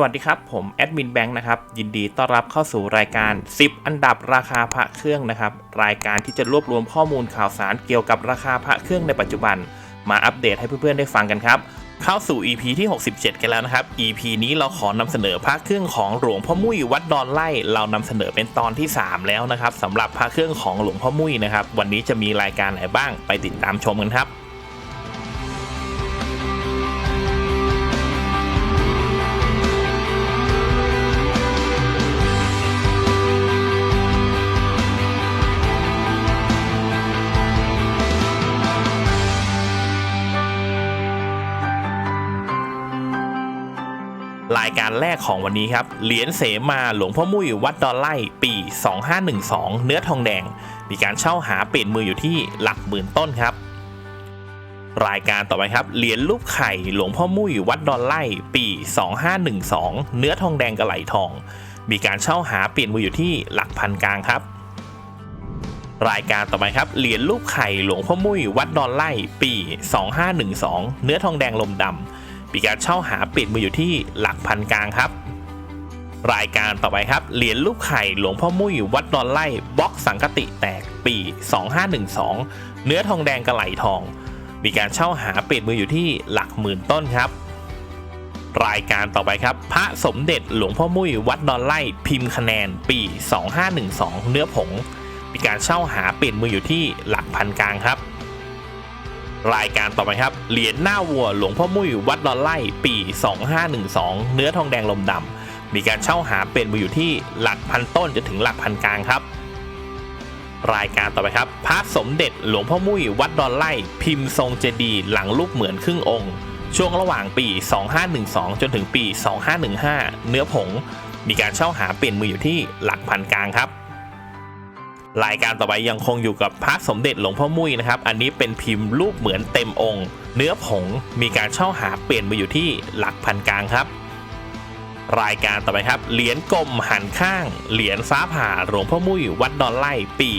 สวัสดีครับ ผมแอดมินแบงค์นะครับยินดีต้อนรับเข้าสู่รายการ 10 อันดับราคาพระเครื่องนะครับ รายการที่จะรวบรวมข้อมูลข่าวสารเกี่ยวกับราคาพระเครื่องในปัจจุบัน มาอัปเดตให้เพื่อนๆได้ฟังกันครับ เข้าสู่ EP ที่ 67 กันแล้วนะครับ EP นี้เราขอนำเสนอพระเครื่องของหลวงพ่อมุ้ยวัดดอนไล่เรานำเสนอเป็นตอนที่ 3 แล้วนะครับสำหรับพระเครื่องของหลวงพ่อมุ้ยนะครับวันนี้จะมีรายการไหนบ้างไปติดตามชมกันครับ รายการแรกของวันนี้ครับ เหรียญเสมาหลวงพ่อมุ้ยวัดดอนไล่ปี 2512 เนื้อทองแดง มีการเช่าหาเปลี่ยนมืออยู่ที่หลักหมื่นต้นครับ รายการต่อไปครับ เหรียญรูปไข่หลวงพ่อมุ้ยวัดดอนไล่ปี 2512 เนื้อทองแดงกระไหลทอง มีการเช่าหาเปลี่ยนมืออยู่ที่หลักพันกลางครับรายการต่อไปครับ เหรียญรูปไข่หลวงพ่อมุ้ยวัดดอนไล่ปี 2512 เนื้อทองแดงลมดำ มีการเช่าหาปิดมืออยู่ที่หลักพันกลางครับ รายการต่อไปครับ เหรียญลูกไข่หลวงพ่อมุ้ยวัดดอนไล่บล็อกสังกติแตกปี 2512 เนื้อทองแดงกระไหลทอง มีการเช่าหาปิดมืออยู่ที่หลักหมื่นต้นครับรายการต่อไปครับ พระสมเด็จหลวงพ่อมุ้ยวัดดอนไล่พิมพ์คะแนนปี 2512 เนื้อผง มีการเช่าหาเปลี่ยนมืออยู่ที่หลักพันกลางครับ รายการต่อไปครับ เหรียญหน้าวัวหลวงพ่อมุ้ยวัดดอนไล่ปี 2512 เนื้อทองแดงลมดำมีการเช่าหาเป็นมืออยู่ที่หลักพันต้นจนถึงหลักพันกลางครับ รายการต่อไปครับ พระสมเด็จหลวงพ่อมุ้ยวัดดอนไล่พิมพ์ทรงเจดีย์หลังรูปเหมือนครึ่งองค์ ช่วงระหว่างปี 2512 จนถึงปี 2515 เนื้อผง มีการเช่าหาเปลี่ยนมืออยู่ที่หลักพันกลางครับ รายการต่อไปยังคงอยู่กับพระสมเด็จหลวงพ่อมุ้ยนะครับ อันนี้เป็นพิมพ์รูปเหมือนเต็มองค์ เนื้อผงมีการเช่าหาเปลี่ยนมาอยู่ที่หลักพันกลางครับ รายการต่อไปครับ เหรียญกลมหันข้าง เหรียญฟ้าผ่าหลวงพ่อมุ้ยวัดดอนไล่ปี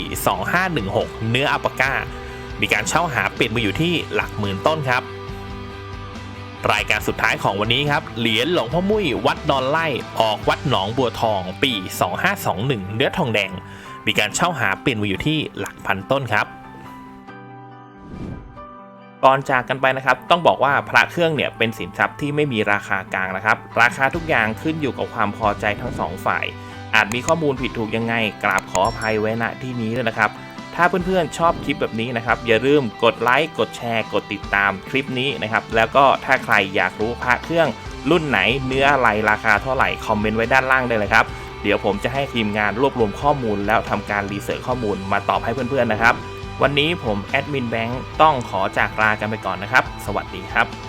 2516 เนื้ออัปปาก้า มีการเช่าหาเปลี่ยนมาอยู่ที่หลักหมื่นต้นครับรายการสุดท้ายของวันนี้ครับ เหรียญหลวงพ่อมุ้ยวัดดอนไล่ออกวัดหนองบัวทองปี 2521 เนื้อทองแดง มีการเช่าหาเปลี่ยนมาอยู่ที่หลักพันต้นครับก่อนจากกันไปนะครับ ต้องบอกว่าพระเครื่องเนี่ยเป็นสินทรัพย์ที่ไม่มีราคากลางนะครับ ราคาทุกอย่างขึ้นอยู่กับความพอใจทั้งสองฝ่าย อาจมีข้อมูลผิดถูกยังไง กราบขออภัยไว้ณที่นี้ด้วยนะครับ ถ้าเพื่อนๆชอบคลิปแบบนี้นะครับ อย่าลืมกดไลค์กดแชร์กดติดตามคลิปนี้นะครับ แล้วก็ถ้าใครอยากรู้พระเครื่องรุ่นไหนเนื้ออะไรราคาเท่าไหร่คอมเมนต์ไว้ด้านล่างได้เลยครับ เดี๋ยวผมจะให้ทีมงานรวบรวมข้อมูล แล้วทำการรีเสิร์ชข้อมูลมาตอบให้เพื่อนๆนะครับ วันนี้ผมแอดมินแบงค์ต้องขอจากลากันไปก่อนนะครับ สวัสดีครับ